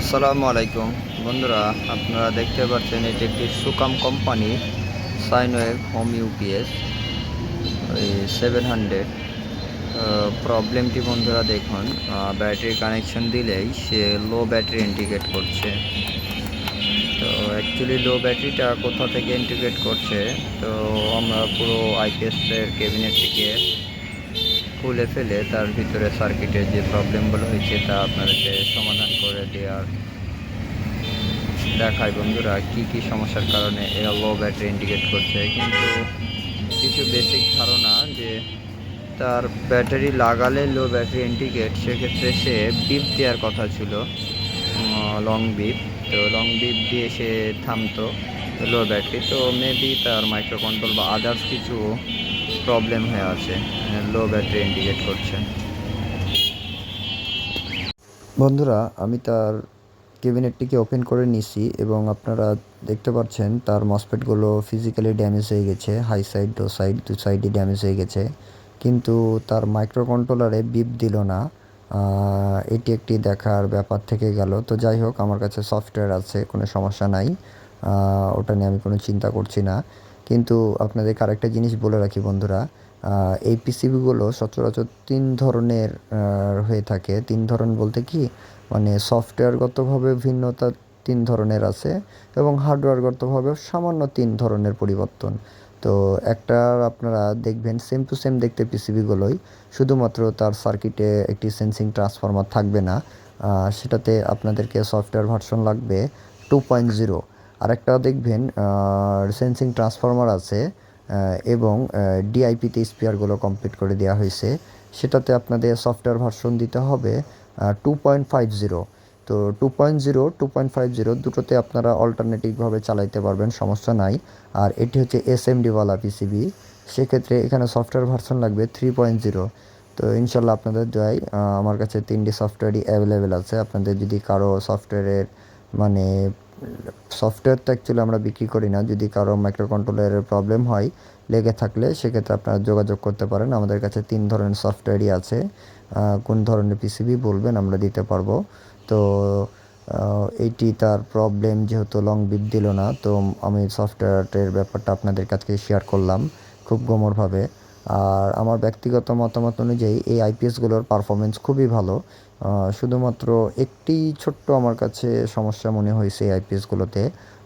আসসালামু আলাইকুম। বন্ধুরা, আপনারা দেখতে পাচ্ছেন এটি একটি Sukam company sine wave home UPS ওই সেভেন হান্ড্রেড। প্রবলেমটি বন্ধুরা দেখুন ব্যাটারি কানেকশন দিলেই সে লো ব্যাটারি ইন্ডিকেট করছে। তো অ্যাকচুয়ালি লো ব্যাটারিটা কোথা থেকে ইন্ডিকেট করছে, তো আমরা পুরো আইপিএসের ক্যাবিনেটটিকে খুলে ফেলে তার ভিতরে সার্কিটের যে প্রবলেমগুলো হয়েছে তা আপনাদেরকে সমাধান দেওয়ার দেখায় বন্ধুরা কি কি সমস্যার কারণে এরা লো ব্যাটারি ইন্ডিকেট করছে। কিন্তু কিছু বেসিক ধারণা যে তার ব্যাটারি লাগালে লো ব্যাটারি ইন্ডিকেট সেক্ষেত্রে সে বিপ দেওয়ার কথা ছিল লং বিপ তো লং বিপ দিয়ে সে থামতো লো ব্যাটারি তো মেবি তার মাইক্রো কন্ট্রোল বা আদার্স কিছু প্রবলেম হয়ে আছে লো ব্যাটারি ইন্ডিকেট করছে। বন্ধুরা, আমি তার ক্যাবিনেটটিকে ওপেন করে নিছি এবং আপনারা দেখতে পাচ্ছেন তার মসপেটগুলো ফিজিক্যালি ড্যামেজ হয়ে গেছে হাই সাইড লো সাইড দু সাইডে ড্যামেজ হয়ে গেছে। কিন্তু তার মাইক্রো কন্ট্রোলারে বিপ দিল না। এটি একটি দেখার ব্যাপার থেকে গেল। তো যাই হোক, আমার কাছে সফটওয়্যার আছে, কোনো সমস্যা নাই। ওটা নিয়ে আমি কোনো চিন্তা করছি না। কিন্তু আপনাদেরকে আরেকটা জিনিস বলে রাখি বন্ধুরা এই পিসিবিগুলো সচরাচর তিন ধরনের হয়ে থাকে। তিন ধরন বলতে কি? মানে সফটওয়্যারগতভাবে ভিন্নতা তিন ধরনের আছে এবং হার্ডওয়্যারগতভাবে সামান্য তিন ধরনের পরিবর্তন। তো একটা আপনারা দেখবেন সেম টু সেম দেখতে পিসিবিগুলোই শুধুমাত্র তার সার্কিটে একটি সেন্সিং ট্রান্সফর্মার থাকবে না। সেটাতে আপনাদেরকে সফটওয়্যার ভার্সন লাগবে টু পয়েন্ট জিরো আরেকটা দেখবেন সেন্সিং ট্রান্সফর্মার আছে এবং ডিআইপিতে স্পেয়ারগুলো কমপ্লিট করে দেওয়া হয়েছে। সেটাতে আপনাদের সফটওয়্যার ভার্সন দিতে হবে টু পয়েন্ট ফাইভ জিরো তো two point zero two point five zero দুটোতে আপনারা অল্টারনেটিভভাবে চালাইতে পারবেন, সমস্যা নাই। আর এটি হচ্ছে এস এম ডিওয়ালা পিসিবি সেক্ষেত্রে এখানে সফটওয়্যার ভার্সন লাগবে থ্রি পয়েন্ট জিরো তো ইনশাল্লাহ আপনাদের দোয়াই আমার কাছে তিনটি সফটওয়্যারই অ্যাভেলেবেল আছে। আপনাদের যদি কারও সফটওয়্যারের মানে সফটওয়্যার তো অ্যাকচুয়ালি আমরা বিক্রি করি না। যদি কারও মাইক্রো কন্ট্রোলারের প্রবলেম হয়, লেগে থাকলে সেক্ষেত্রে আপনারা যোগাযোগ করতে পারেন। আমাদের কাছে তিন ধরনের সফটওয়্যারই আছে। কোন ধরনের পিসিবি বলবেন, আমরা দিতে পারব। তো এইটি তার প্রবলেম যেহেতু লং বিপ দিল না, তো আমি সফটওয়্যারের ব্যাপারটা আপনাদের কাছে শেয়ার করলাম। খুব গোমরভাবে আর আমার ব্যক্তিগত মতামত অনুযায়ী এই আইপিএসগুলোর পারফরমেন্স খুবই ভালো। শুধুমাত্র একটি ছোট্ট আমার কাছে সমস্যা মনে হয়েছে এই আইপিএসগুলোতে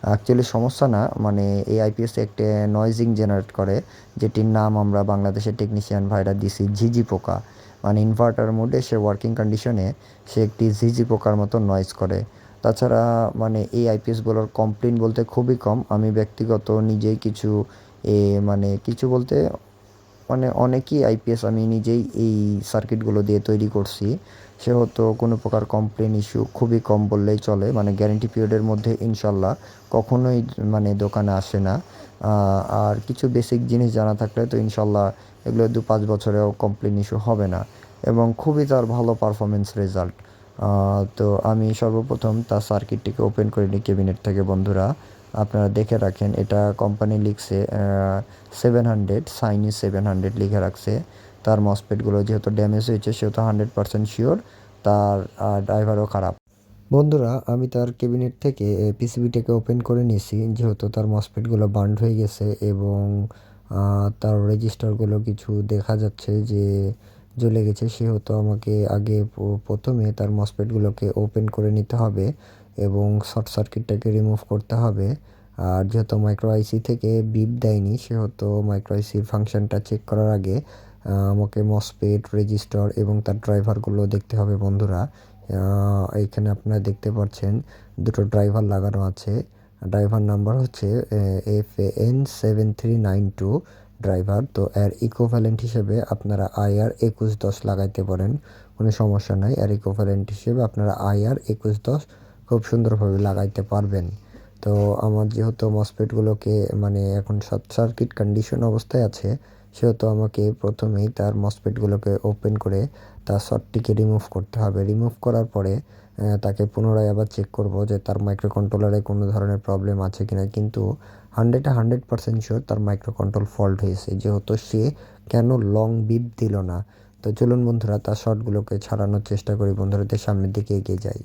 অ্যাকচুয়ালি সমস্যা না মানে এই আইপিএস একটা নয়েজিং জেনারেট করে, যেটির নাম আমরা বাংলাদেশের টেকনিশিয়ান ভাইরা দিছি ঝিঝি পোকা। মানে ইনভার্টার মোডে সে ওয়ার্কিং কন্ডিশনে সে একটি ঝিঝি পোকার মতো নয়েজ করে। তাছাড়া মানে এই আইপিএসগুলোর কমপ্লেন বলতে খুবই কম। আমি ব্যক্তিগত নিজেই কিছু এ মানে কিছু বলতে মানে অনেকই আইপিএস আমি নিজেই এই সার্কিটগুলো দিয়ে তৈরি করছি। সেহেতু কোনো প্রকার কমপ্লেন ইস্যু খুবই কম বললেই চলে। মানে গ্যারেন্টি পিরিয়ডের মধ্যে ইনশাল্লাহ কখনোই মানে দোকানে আসে না। আর কিছু বেসিক জিনিস জানা থাকলে তো ইনশাল্লাহ এগুলো দু পাঁচ বছরেও কমপ্লেন ইস্যু হবে না। এবং খুবই তার ভালো পারফরমেন্স রেজাল্ট তো আমি সর্বপ্রথম তার সার্কিটটিকে ওপেন করে নিই ক্যাবিনেট থেকে, বন্ধুরা। আপনারা দেখে রাখেন, এটা কোম্পানি লিখছে সেভেন হান্ড্রেড সাইনি সেভেন হান্ড্রেড লিখে রাখছে। তার মসপেটগুলো যেহেতু ড্যামেজ হয়েছে, সেহেতু হান্ড্রেড পার্সেন্ট শিওর তার ড্রাইভারও খারাপ। বন্ধুরা, আমি তার ক্যাবিনেট থেকে পিসিবিটাকে ওপেন করে নিয়েছি, যেহেতু তার মসপেটগুলো বার্ন হয়ে গেছে এবং তার রেজিস্টারগুলো কিছু দেখা যাচ্ছে যে জ্বলে গেছে, সেহেতু আমাকে আগে প্রথমে তার মসপেটগুলোকে ওপেন করে নিতে হবে। এবং শর্ট সার্কিটটাকে রিমুভ করতে হবে। আর যেহেতু মাইক্রো আইসি থেকে বিপ দেয়নি, সেহেতু মাইক্রো আইসির ফাংশনটা চেক করার আগে আমাকে মসপেট রেজিস্টার এবং তার ড্রাইভারগুলো দেখতে হবে বন্ধুরা। এখানে আপনারা দেখতে পাচ্ছেন দুটো ড্রাইভার লাগানো আছে। ড্রাইভার নাম্বার হচ্ছে F N seven three nine two driver তো এর ইকোভ্যালেন্ট হিসেবে আপনারা আইআর একুশ দশ লাগাইতে পারেন। কোনো সমস্যা নাই, এর ইকোভ্যালেন্ট হিসেবে আপনারা আইআর একুশ দশ খুব সুন্দরভাবে লাগাইতে পারবেন। তো আমার যেহেতু মসপেটগুলোকে মানে এখন শর্ট সার্কিট কন্ডিশন অবস্থায় আছে, সেহেতু আমাকে প্রথমেই তার মসপেটগুলোকে ওপেন করে তার শর্টটিকে রিমুভ করতে হবে। রিমুভ করার পরে তাকে পুনরায় আবার চেক করব যে তার মাইক্রো কন্ট্রোলারে কোনো ধরনের প্রবলেম আছে কি না কিন্তু হান্ড্রেডে হান্ড্রেড পার্সেন্ট শিওর তার মাইক্রো কন্ট্রোল ফল্ট হয়েছে, যেহেতু সে কেন লং বিপ দিল না। তো চলুন বন্ধুরা, তার শর্টগুলোকে ছাড়ানোর চেষ্টা করি। বন্ধুরাদের সামনের দিকে এগিয়ে যাই।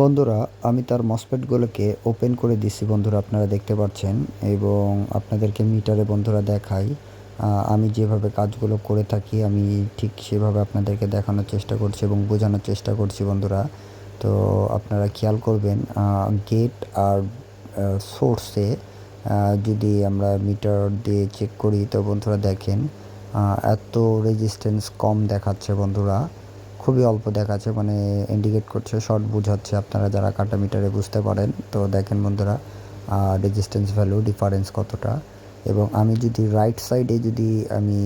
বন্ধুরা, আমি তার মসপেটগুলোকে ওপেন করে দিচ্ছি বন্ধুরা, আপনারা দেখতে পাচ্ছেন, এবং আপনাদেরকে মিটারে বন্ধুরা দেখাই। আমি যেভাবে কাজগুলো করে থাকি, আমি ঠিক সেভাবে আপনাদেরকে দেখানোর চেষ্টা করছি এবং বোঝানোর চেষ্টা করছি বন্ধুরা। তো আপনারা খেয়াল করবেন গেট আর সোর্সে যদি আমরা মিটার দিয়ে চেক করি, তো বন্ধুরা দেখেন এত রেজিস্ট্যান্স কম দেখাচ্ছে বন্ধুরা। খুবই অল্প দেখাচ্ছে মানে ইন্ডিকেট করছে শর্ট বোঝাচ্ছে আপনারা যারা কাটা মিটারে বুঝতে পারেন। তো দেখেন বন্ধুরা রেজিস্ট্যান্স ভ্যালু ডিফারেন্স কতটা। এবং আমি যদি রাইট সাইডে যদি আমি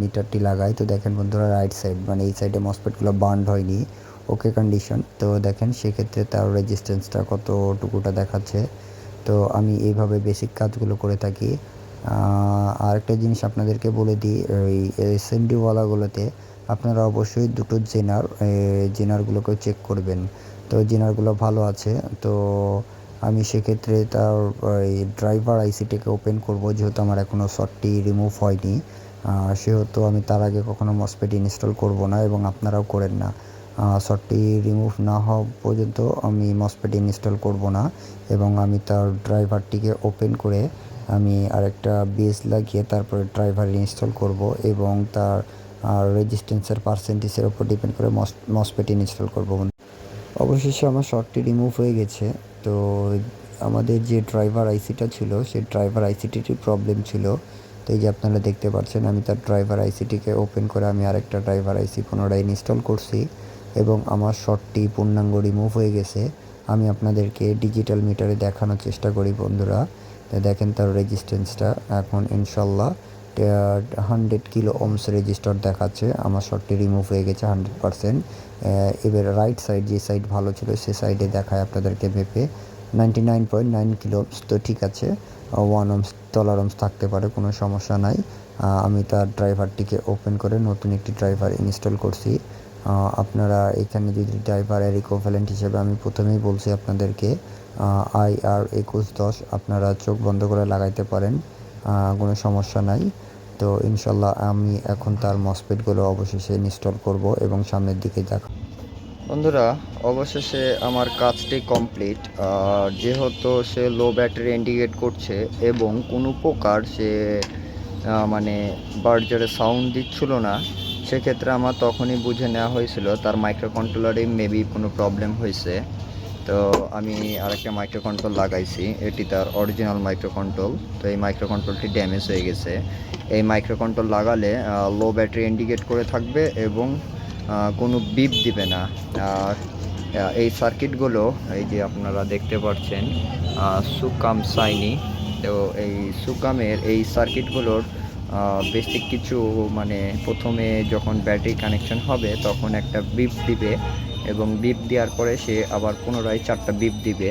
মিটারটি লাগাই, তো দেখেন বন্ধুরা রাইট সাইড মানে এই সাইডে মসপেটগুলো বার্ন হয়নি। ওকে কন্ডিশন তো দেখেন, সেক্ষেত্রে তার রেজিস্ট্যান্সটা কতটুকুটা দেখাচ্ছে। তো আমি এইভাবে বেসিক কাজগুলো করে থাকি। আরেকটা জিনিস আপনাদেরকে বলে দিই ওই এসএমডিওয়ালাগুলোতে আপনারা অবশ্যই দুটো জেনার জেনারগুলোকে চেক করবেন। তো জেনারগুলো ভালো আছে। তো আমি সেক্ষেত্রে তার ওই ড্রাইভার আইসিটিকে ওপেন করব, যেহেতু আমার এখনও শর্টটি রিমুভ হয়নি। সেহেতু আমি তার আগে কখনো মসপেট ইনস্টল করব না এবং আপনারাও করেন না। শর্টটি রিমুভ না হওয়া পর্যন্ত আমি মসপেট ইনস্টল করব না এবং আমি তার ড্রাইভারটিকে ওপেন করে আমি আরেকটা বেস লাগিয়ে তারপরে ড্রাইভার ইনস্টল করব এবং তার রেজিস্ট্যান্সের পার্সেন্টেজের উপর ডিপেন্ড করে মস মসপেট ইনস্টল করব অবশেষে আমার শর্টটি রিমুভ হয়ে গেছে। তো আমাদের যে ড্রাইভার আইসিটা ছিল, সেই ড্রাইভার আইসিটির প্রবলেম ছিল। তো এই যে আপনারা দেখতে পাচ্ছেন, আমি তার ড্রাইভার আইসিটিকে ওপেন করে আমি আরেকটা ড্রাইভার আইসি পুনরায় ইনস্টল করছি এবং আমার শর্টটি পূর্ণাঙ্গ রিমুভ হয়ে গেছে। আমি আপনাদেরকে ডিজিটাল মিটারে দেখানোর চেষ্টা করি বন্ধুরা। দেখেন তার রেজিস্ট্যান্সটা এখন ইনশাল্লাহ হান্ড্রেড কিলো ওমস রেজিস্টার দেখাচ্ছে। আমার শর্টটি রিমুভ হয়ে গেছে হান্ড্রেড পারসেন্ট। এবার রাইট সাইড যে সাইড ভালো ছিল, সে সাইডে দেখায় আপনাদেরকে মেপে ninety nine point nine kilo ohms তো ঠিক আছে। ওয়ান ওমস ডলার ওমস থাকতে পারে, কোনো সমস্যা নাই। আমি তার ড্রাইভারটিকে ওপেন করে নতুন একটি ড্রাইভার ইনস্টল করছি। আপনারা এখানে যদি ড্রাইভার এর হিসেবে আমি প্রথমেই বলছি আপনাদেরকে আই আর একুশ দশ, আপনারা চোখ বন্ধ করে লাগাইতে পারেন। কোনো সমস্যা নাই। তো ইনশাল্লাহ আমি এখন তার মসপেটগুলো অবশেষে ইনস্টল করব এবং সামনের দিকে দেখা বন্ধুরা, অবশেষে আমার কাজটি কমপ্লিট। যেহেতু সে লো ব্যাটারি ইন্ডিকেট করছে এবং কোনো প্রকার সে মানে বার্জারে সাউন্ড দিচ্ছিল না, সেক্ষেত্রে আমার তখনই বুঝে নেওয়া হয়েছিল, তার মাইক্রো কন্ট্রোলারে মেবি কোনো প্রবলেম হয়েছে। তো আমি আরেকটা মাইক্রো কন্ট্রোল লাগাইছি। এটি তার অরিজিনাল মাইক্রো কন্ট্রোল তো এই মাইক্রো কন্ট্রোলটি ড্যামেজ হয়ে গেছে। এই মাইক্রো কন্ট্রোল লাগালে লো ব্যাটারি ইন্ডিকেট করে থাকবে এবং কোনো বিপ দিবে না। আর এই সার্কিটগুলো এই যে আপনারা দেখতে পাচ্ছেন সুকাম সাইনি। তো এই সুকামের এই সার্কিটগুলোর বেসিক কিছু মানে প্রথমে যখন ব্যাটারি কানেকশন হবে, তখন একটা বিপ দিবে এবং বিপ দেওয়ার পরে সে আবার পুনরায় চারটা বিপ দিবে।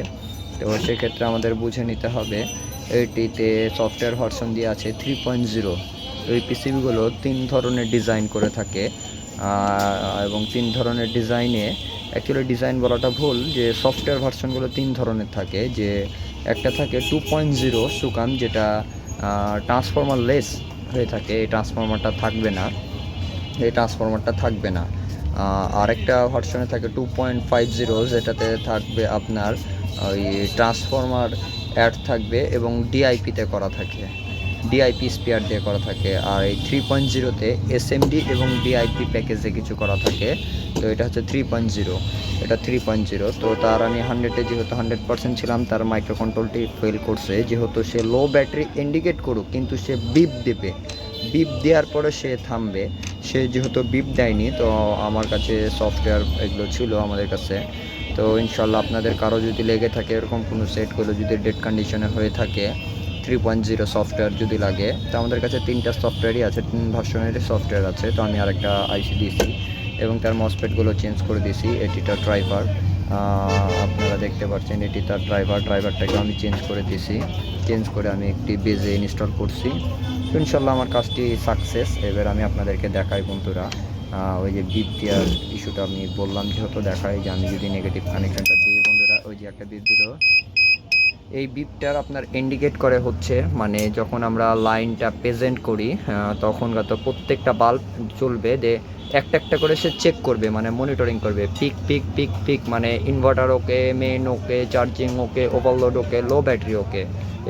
তো সেক্ষেত্রে আমাদের বুঝে নিতে হবে, এটিতে সফটওয়্যার ভার্সন দিয়ে আছে থ্রি পয়েন্ট জিরো এই পিসিবিগুলো তিন ধরনের ডিজাইন করে থাকে। এবং তিন ধরনের ডিজাইনে অ্যাকচুয়ালি ডিজাইন বলাটা ভুল, যে সফটওয়্যার ভার্সনগুলো তিন ধরনের থাকে, যে একটা থাকে টু পয়েন্ট জিরো সুকান যেটা ট্রান্সফর্মার লেস হয়ে থাকে, এই ট্রান্সফর্মারটা থাকবে না। এই ট্রান্সফর্মারটা থাকবে না। আরেকটা ভার্সনে থাকে টু পয়েন্ট ফাইভ জিরো যেটাতে থাকবে আপনার ওই ট্রান্সফর্মার অ্যাড থাকবে এবং ডিআইপিতে করা থাকে। ডিআইপি স্পেয়ার দিয়ে করা থাকে, আর এই থ্রি পয়েন্ট জিরোতে এসএমডি এবং ডিআইপি প্যাকেজে কিছু করা থাকে। তো এটা হচ্ছে থ্রি পয়েন্ট জিরো এটা থ্রি পয়েন্ট জিরো তো তার আমি হান্ড্রেডে যেহেতু হান্ড্রেড পার্সেন্ট ছিলাম, তার মাইক্রো কন্ট্রোলটি ফেল করছে। যেহেতু সে লো ব্যাটারি ইন্ডিকেট করুক, কিন্তু সে বিপ দেবে। বিপ দেওয়ার পরে সে থামবে। সে যেহেতু বিপ দেয়নি, তো আমার কাছে সফটওয়্যার এগুলো ছিল আমাদের কাছে। তো ইনশাল্লাহ আপনাদের কারও যদি লেগে থাকে এরকম কোনো সেট সেটগুলো যদি ডেড কন্ডিশনে হয়ে থাকে থ্রি পয়েন্ট জিরো সফটওয়্যার যদি লাগে, তো আমাদের কাছে তিনটা সফটওয়্যারই আছে, তিন ভার্সনের সফটওয়্যার আছে, তো আমি আরেকটা আইসি দিয়েছি এবং তার মসপেটগুলো চেঞ্জ করে দিয়েছি এটিটা ড্রাইভার আপনারা দেখতে পাচ্ছেন এটি তার ড্রাইভার ড্রাইভারটাকে আমি চেঞ্জ করে দিয়েছি চেঞ্জ করে আমি একটি বেজে ইনস্টল করছি ইনশাল্লাহ আমার কাজটি সাকসেস এবার আমি আপনাদেরকে দেখাই বন্ধুরা ওই যে বিপ দেওয়ার ইস্যুটা আমি বললাম, যেহেতু দেখাই যে আমি যদি নেগেটিভ কানেকশনটা দিই, বন্ধুরা, ওই যে একটা বিপ দিল এই বিপটার আপনার ইন্ডিকেট করে হচ্ছে মানে যখন আমরা লাইনটা প্রেজেন্ট করি তখন তো প্রত্যেকটা বাল্ব চলবে, যে একটা একটা করে সে চেক করবে মানে মনিটরিং করবে পিক পিক পিক পিক মানে inverter okay main okay charging okay overload okay low battery okay,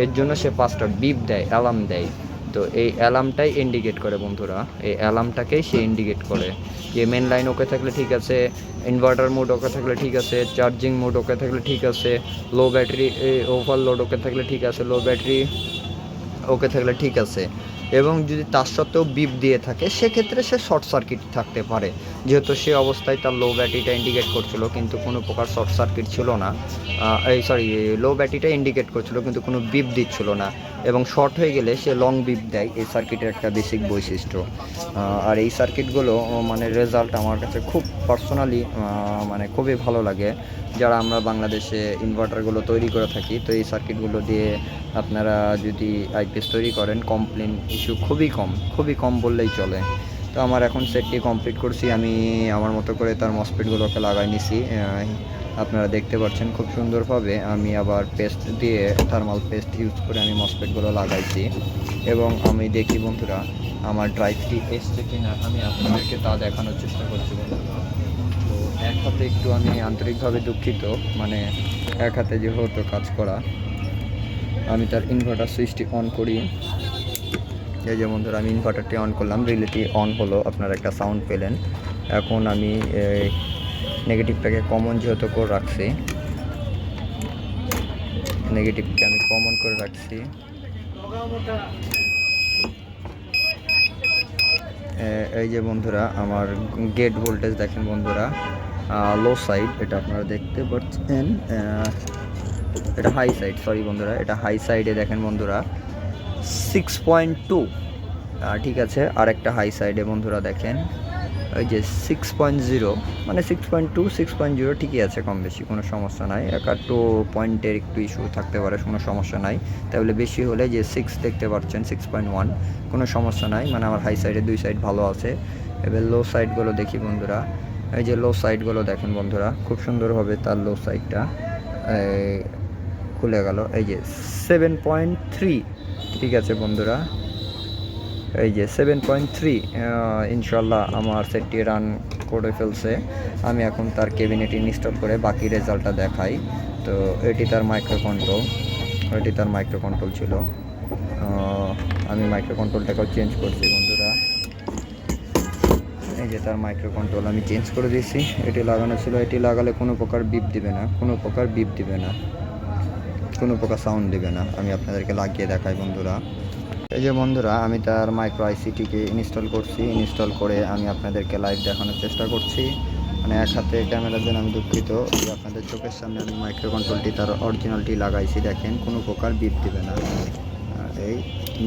এর জন্য সে পাঁচটা বিপ দেয় অ্যালার্ম দেয়। তো এই অ্যালার্মটাই ইন্ডিকেট করে বন্ধুরা। এই অ্যালার্মটাকেই সে ইন্ডিকেট করে। যে মেন লাইন ওকে থাকলে ঠিক আছে ইনভার্টার মোড ওকে থাকলে ঠিক আছে চার্জিং মোড ওকে থাকলে ঠিক আছে লো ব্যাটারি ওভারলোড ওকে থাকলে ঠিক আছে লো ব্যাটারি ওকে থাকলে ঠিক আছে। এবং যদি তার সত্ত্বেও বিপ দিয়ে থাকে, সেক্ষেত্রে সে শর্ট সার্কিট থাকতে পারে। যেহেতু সে অবস্থায় তার লো ব্যাটারিটা ইন্ডিকেট করছিল, কিন্তু কোনো প্রকার শর্ট সার্কিট ছিল না। এই সরি লো ব্যাটারিটা ইন্ডিকেট করছিল, কিন্তু কোনো বিপ দিচ্ছিল না। এবং শর্ট হয়ে গেলে সে লং বিপ দেয়, এই সার্কিটের একটা বেসিক বৈশিষ্ট্য। আর এই সার্কিটগুলো মানে রেজাল্ট আমার কাছে খুব পার্সোনালি মানে খুবই ভালো লাগে। যারা আমরা বাংলাদেশে ইনভার্টারগুলো তৈরি করে থাকি, তো এই সার্কিটগুলো দিয়ে আপনারা যদি আইপিএস তৈরি করেন কমপ্লেন ইস্যু খুবই কম খুবই কম বললেই চলে। তো আমার এখন সেটটি কমপ্লিট করছি। আমি আমার মতো করে তার মসপিটগুলোকে লাগাই নিছি। আপনারা দেখতে পাচ্ছেন খুব সুন্দরভাবে আমি আবার পেস্ট দিয়ে থার্মাল পেস্ট ইউজ করে আমি মসপেটগুলো লাগাইছি। এবং আমি দেখি বন্ধুরা, আমার ড্রাইভটি এসছে কিনা আমি আপনাদেরকে তা দেখানোর চেষ্টা করছি তো এক হাতে একটু আমি আন্তরিকভাবে দুঃখিত মানে এক হাতে যেহেতু কাজ করা, আমি তার ইনভার্টার সুইচটি অন করি। এই যে বন্ধুরা আমি ইনভার্টারটি অন করলাম রিলেটি অন হলো, আপনারা একটা সাউন্ড পেলেন। এখন আমি নেগেটিভটাকে কমন যেহেতু করে রাখছি নেগেটিভকে আমি কমন করে রাখছি। এই যে বন্ধুরা, আমার গেট ভোল্টেজ দেখেন বন্ধুরা লো সাইড এটা আপনারা দেখতে পাচ্ছেন এটা হাই সাইড সরি বন্ধুরা, এটা হাই সাইডে দেখেন বন্ধুরা সিক্স পয়েন্ট টু ঠিক আছে আর একটা হাই সাইডে বন্ধুরা দেখেন। ওই যে সিক্স পয়েন্ট জিরো মানে six point two six point zero ঠিকই আছে কম বেশি, কোনো সমস্যা নাই। এক একটু পয়েন্টের একটু ইস্যু থাকতে পারে, কোনো সমস্যা নাই। তাহলে বেশি হলে যে সিক্স দেখতে পাচ্ছেন সিক্স পয়েন্ট ওয়ান কোনো সমস্যা নাই। মানে আমার হাই সাইডে দুই সাইড ভালো আছে। এবার লো সাইডগুলো দেখি বন্ধুরা। এই যে লো সাইডগুলো দেখেন বন্ধুরা, খুব সুন্দরভাবে তার লো সাইডটা খুলে গেল। এই যে সেভেন পয়েন্ট থ্রি ঠিক আছে বন্ধুরা? এই যে সেভেন পয়েন্ট থ্রি ইনশাল্লাহ আমার সেটটি রান করে ফেলছে। আমি এখন তার ক্যাবিনেট ইনস্টল করে বাকি রেজাল্টটা দেখাই। তো এটি তার মাইক্রো কন্ট্রোল এটি তার মাইক্রো কন্ট্রোল ছিল আমি মাইক্রো কন্ট্রোলটাকেও চেঞ্জ করছি বন্ধুরা। এই যে তার মাইক্রো কন্ট্রোল আমি চেঞ্জ করে দিয়েছি। এটি লাগানো ছিল, এটি লাগালে কোনো প্রকার বিপ দিবে না, কোনো প্রকার বিপ দিবে না। কোনো প্রকার সাউন্ড দেবে না। আমি আপনাদেরকে লাগিয়ে দেখাই, বন্ধুরা। এই যে বন্ধুরা, আমি তার মাইক্রো আইসিটিকে ইনস্টল করছি। ইনস্টল করে আমি আপনাদেরকে লাইভ দেখানোর চেষ্টা করছি। মানে এক হাতে ক্যামেরার জন্য আমি দুঃখিত যে আপনাদের চোখের সামনে আমি মাইক্রো কন্ট্রোলটি তার অরিজিনালটি লাগাইছি, দেখেন, কোনো প্রকার বিপ দেবে না। এই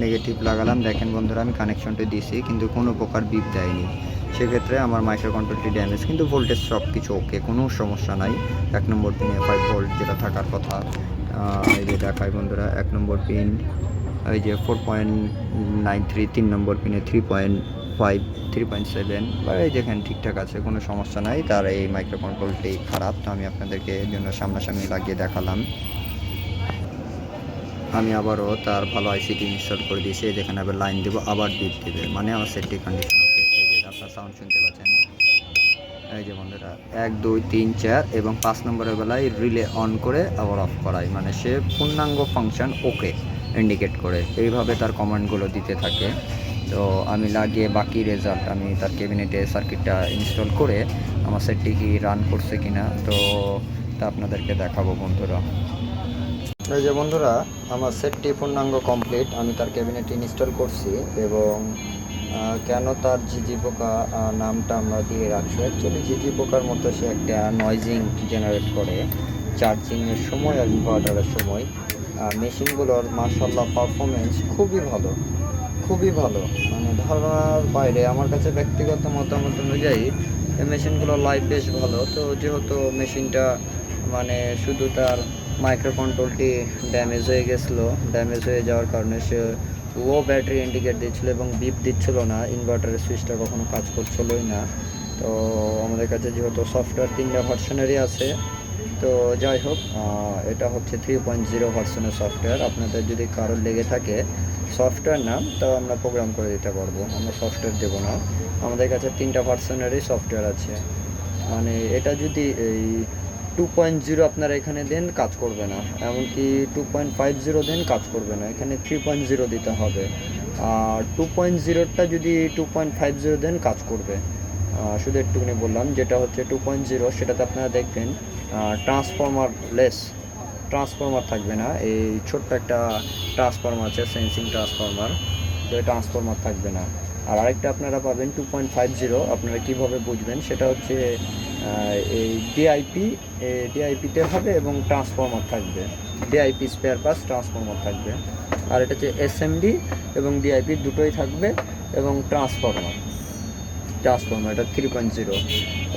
নেগেটিভ লাগালাম, দেখেন বন্ধুরা, আমি কানেকশনটি দিয়েছি কিন্তু কোনো প্রকার বিপ দেয়নি। সেক্ষেত্রে আমার মাইক্রো কন্ট্রোলটি ড্যামেজ কিন্তু ভোল্টেজ সব কিছু ওকে কোনো সমস্যা নাই। এক নম্বর পিনে ফাইভ ভোল্ট যেটা থাকার কথা। এই যে দেখায় বন্ধুরা, এক নম্বর পিন এই যে ফোর পয়েন্ট নাইন থ্রি তিন নম্বর পিনে three point five three point seven বা এই যেখানে ঠিকঠাক আছে, কোনো সমস্যা নাই। তার এই মাইক্রো কন্ট্রোলটি খারাপ, তো আমি আপনাদেরকে এর জন্য সামনাসামনি লাগিয়ে দেখালাম। আমি আবারও তার ভালো আইসিটি ইনস্টল করে দিয়েছি। এই যেখানে আবার লাইন দেবো, আবার বিট দেবে। মানে আমার সেফটি কন্ডিশন ওকে আপনার সাউন্ড শুনতে পাচ্ছেন। এই যে বন্ধুরা, এক, দুই, তিন, চার এবং পাঁচ নম্বরের বেলায় রিলে অন করে আবার অফ করাই মানে সে পূর্ণাঙ্গ ফাংশন ওকে ইন্ডিকেট করে। এইভাবে তার কমান্ডগুলো দিতে থাকে। তো আমি লাগিয়ে বাকি রেজাল্ট আমি তার ক্যাবিনেটে সার্কিটটা ইনস্টল করে আমার সেটটি কি রান করছে কিনা, তো তা আপনাদেরকে দেখাবো বন্ধুরা। এই যে বন্ধুরা, আমার সেটটি পূর্ণাঙ্গ কমপ্লিট আমি তার ক্যাবিনেট ইনস্টল করছি এবং কেন তার ঝিঝি পোকা নামটা আমরা দিয়ে রাখছি। অ্যাকচুয়ালি ঝিঝি পোকার মতো সে একটা নয়েজিং জেনারেট করে চার্জিংয়ের সময় আর ইনভার্টারের সময়। মেশিনগুলোর মার্শাল্লাহ পারফরমেন্স খুবই ভালো খুবই ভালো। মানে ধারণার বাইরে, আমার কাছে ব্যক্তিগত মতামত অনুযায়ী, এই মেশিনগুলোর লাইফ বেশ ভালো। তো যেহেতু মেশিনটা মানে শুধু তার মাইক্রো কন্ট্রোলটি ড্যামেজ হয়ে গেছিল ড্যামেজ হয়ে যাওয়ার কারণে সে লো ব্যাটারি ইন্ডিকেট দিচ্ছিল এবং বিপ দিচ্ছিল না ইনভার্টারের সুইচটা কখনো কাজ করছিলই না। তো আমাদের কাছে যেহেতু সফটওয়্যার তিনটা ভার্সনেরই আছে, তো যাই হোক এটা হচ্ছে থ্রি পয়েন্ট জিরো ভার্সনের সফটওয়্যার আপনাদের যদি কারোর লেগে থাকে সফটওয়্যার নাম, তাও আমরা প্রোগ্রাম করে দিতে পারব। আমরা সফটওয়্যার দেবো না। আমাদের কাছে তিনটা ভার্সনেরই সফটওয়্যার আছে। মানে এটা যদি এই টু পয়েন্ট জিরো আপনারা এখানে দেন, কাজ করবে না। এমনকি টু পয়েন্ট ফাইভ জিরো দেন, কাজ করবে না। এখানে থ্রি পয়েন্ট জিরো দিতে হবে। আর টু পয়েন্ট জিরোটা যদি টু পয়েন্ট ফাইভ জিরো দেন, কাজ করবে। শুধু একটুখানি বললাম, যেটা হচ্ছে টু পয়েন্ট জিরো সেটাতে আপনারা দেখবেন ট্রান্সফর্মার লেস ট্রান্সফর্মার থাকবে না। এই ছোট্ট একটা ট্রান্সফর্মার আছে সেন্সিং ট্রান্সফর্মার তো ট্রান্সফর্মার থাকবে না। আর আরেকটা আপনারা পাবেন টু পয়েন্ট ফাইভ জিরো আপনারা কীভাবে বুঝবেন, সেটা হচ্ছে এই ডিআইপি ডিআইপিতে হবে এবং ট্রান্সফর্মার থাকবে। ডিআইপি স্পেয়ার পাস ট্রান্সফর্মার থাকবে। আর এটা হচ্ছে এসএমডি এবং ডিআইপি দুটোই থাকবে এবং ট্রান্সফর্মার ট্রান্সফর্মার এটা থ্রি পয়েন্ট জিরো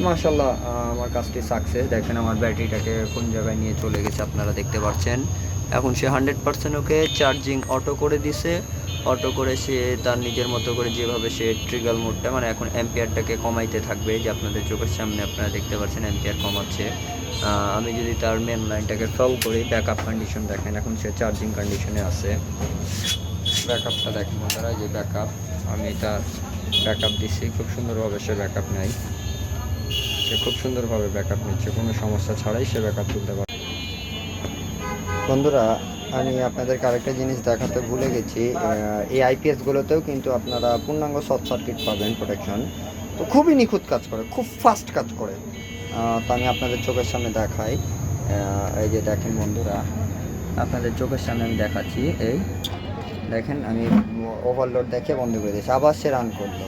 মার্শাল্লাহ আমার কাজটি সাকসেস দেখেন আমার ব্যাটারিটাকে কোন জায়গায় নিয়ে চলে গেছে আপনারা দেখতে পাচ্ছেন। এখন সে hundred percent okay charging auto করে দিছে। অটো করে সে তার নিজের মতো করে যেভাবে সে ট্রিগাল মোডটা মানে এখন অ্যাম্পিয়ারটাকে কমাইতে থাকবে যে আপনাদের চোখের সামনে আপনারা দেখতে পাচ্ছেন অ্যাম্পিয়ার কমাচ্ছে। আমি যদি তার মেন লাইনটাকে ফেল করি ব্যাকআপ কন্ডিশন দেখেন, এখন সে চার্জিং কন্ডিশনে আছে। ব্যাকআপটা দেখেন আপনারা যে ব্যাকআপ আমি তার ব্যাকআপ দিচ্ছি, খুব সুন্দরভাবে সে ব্যাকআপ নেয়। সে খুব সুন্দরভাবে ব্যাকআপ নিচ্ছে, কোনো সমস্যা ছাড়াই সে ব্যাকআপ তুলতে পারে বন্ধুরা আমি আপনাদেরকে আরেকটা জিনিস দেখাতে ভুলে গেছি। এই আইপিএসগুলোতেও কিন্তু আপনারা পূর্ণাঙ্গ শর্ট সার্কিট পাবেন প্রোটেকশন তো খুবই নিখুঁত কাজ করে, খুব ফাস্ট কাজ করে। তো আমি আপনাদের চোখের সামনে দেখাই। এই যে দেখেন বন্ধুরা, আপনাদের চোখের সামনে আমি দেখাচ্ছি। এই দেখেন, আমি ওভারলোড দেখে বন্ধ করে দিয়েছি। আবার সে রান করল।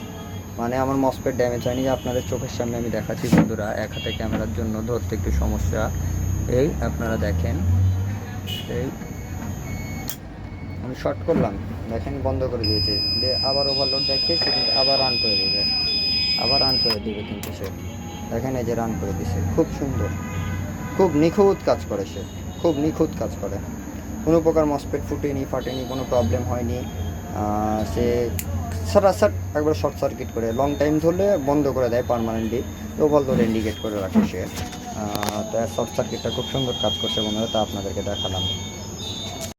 মানে আমার মসপেট ড্যামেজ হয়নি, যে আপনাদের চোখের সামনে আমি দেখাচ্ছি বন্ধুরা। এক হাতে ক্যামেরার জন্য ধরতে একটু সমস্যা। এই আপনারা দেখেন। এই শর্ট করলাম, দেখেন বন্ধ করে দিয়েছে। দিয়ে আবার ওভারলোড দেখে সে কিন্তু আবার রান করে দেবে। আবার রান করে দেবে কিন্তু সে। দেখেন এই যে রান করে দিছে, খুব সুন্দর। খুব নিখুঁত কাজ করে সে, খুব নিখুঁত কাজ করে। কোনো প্রকার মসপেট ফুটেনি, ফাটেনি, কোনো প্রবলেম হয়নি। সে সারাসাট একবার শর্ট সার্কিট করে লং টাইম ধরলে বন্ধ করে দেয় পারমানেন্টলি ওভাল ধরে ইন্ডিকেট করে রাখে সে। তো শর্ট সার্কিটটা খুব সুন্দর কাজ করছে বন্ধুরা, তা আপনাদেরকে দেখালাম।